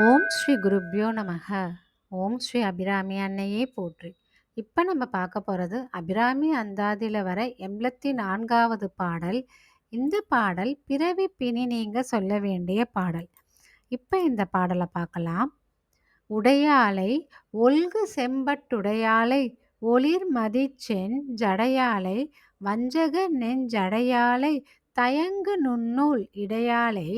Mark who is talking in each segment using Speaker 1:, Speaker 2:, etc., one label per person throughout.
Speaker 1: ஓம் ஸ்ரீ குருப்யோ நமக. ஓம் ஸ்ரீ அபிராமி அன்னையே போற்றி. இப்போ நம்ம பார்க்க போகிறது அபிராமி அந்தாதியில் வர எண்பத்தி நான்காவது பாடல். இந்த பாடல் பிறவி பிணி நீங்க சொல்ல வேண்டிய பாடல். இப்போ இந்த பாடலை பார்க்கலாம். உடையாலை ஒல்கு செம்பட்டுடையாலை ஒளிர் மதிச்சென் ஜடையாலை வஞ்சக நெஞ்சடையாலை தயங்கு நுண்ணூல் இடையாலை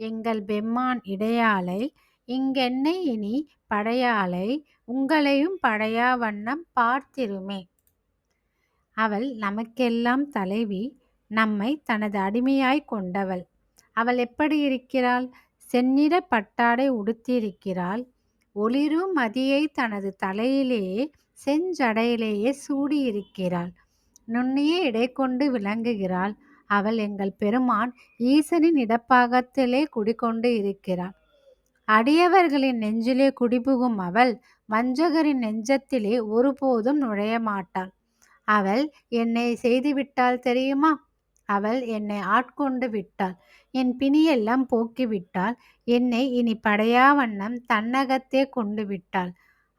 Speaker 1: எங்கள் பெம்மான் இடையாலை இங்கென்னை இனி படையாளை உங்களையும் படையா வண்ணம் பார்த்திருமே. அவள் நமக்கெல்லாம் தலைவி நம்மை தனது அடிமையாய் கொண்டவள். அவள் எப்படி இருக்கிறாள்? செந்நிற பட்டாடை உடுத்தியிருக்கிறாள். ஒளிரும் மதியை தனது தலையிலேயே செஞ்சடையிலேயே சூடியிருக்கிறாள். நுண்ணிய இடை கொண்டு விளங்குகிறாள். அவள் எங்கள் பெருமான் ஈசனின் இடப்பாகத்திலே குடிக்கொண்டு இருக்கிறாள். அடியவர்களின் நெஞ்சிலே குடிபுகும் அவள் வஞ்சகரின் நெஞ்சத்திலே ஒருபோதும் நுழைய மாட்டாள் அவள் என்னை செய்துவிட்டாள் தெரியுமா? அவள் என்னை ஆட்கொண்டு விட்டாள். என் பிணியெல்லாம் போக்கிவிட்டாள். என்னை இனி படையா வண்ணம் தன்னகத்தே கொண்டு விட்டாள்.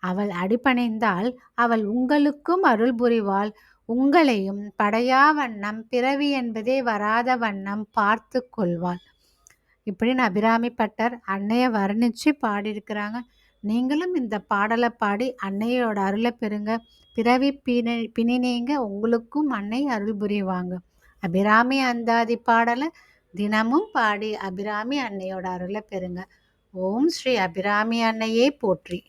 Speaker 1: அவள் அடிபணிந்தால் அவள் உங்களுக்கும் அருள் புரிவாள். உங்களையும் படையா வண்ணம் பிறவி என்பதே வராத வண்ணம் பார்த்து கொள்வாள். இப்படின்னு அபிராமி பட்டர் அன்னையை வர்ணித்து பாடியிருக்கிறாங்க. நீங்களும் இந்த பாடலை பாடி அன்னையோட அருளை பெறுங்க. பிறவி பிணை பிணி நீங்க உங்களுக்கும் அன்னை அருள் புரிவாங்க. அபிராமி அந்தாதி பாடலை தினமும் பாடி அபிராமி அன்னையோட அருளை பெறுங்க. ஓம் ஸ்ரீ அபிராமி அன்னையே போற்றி.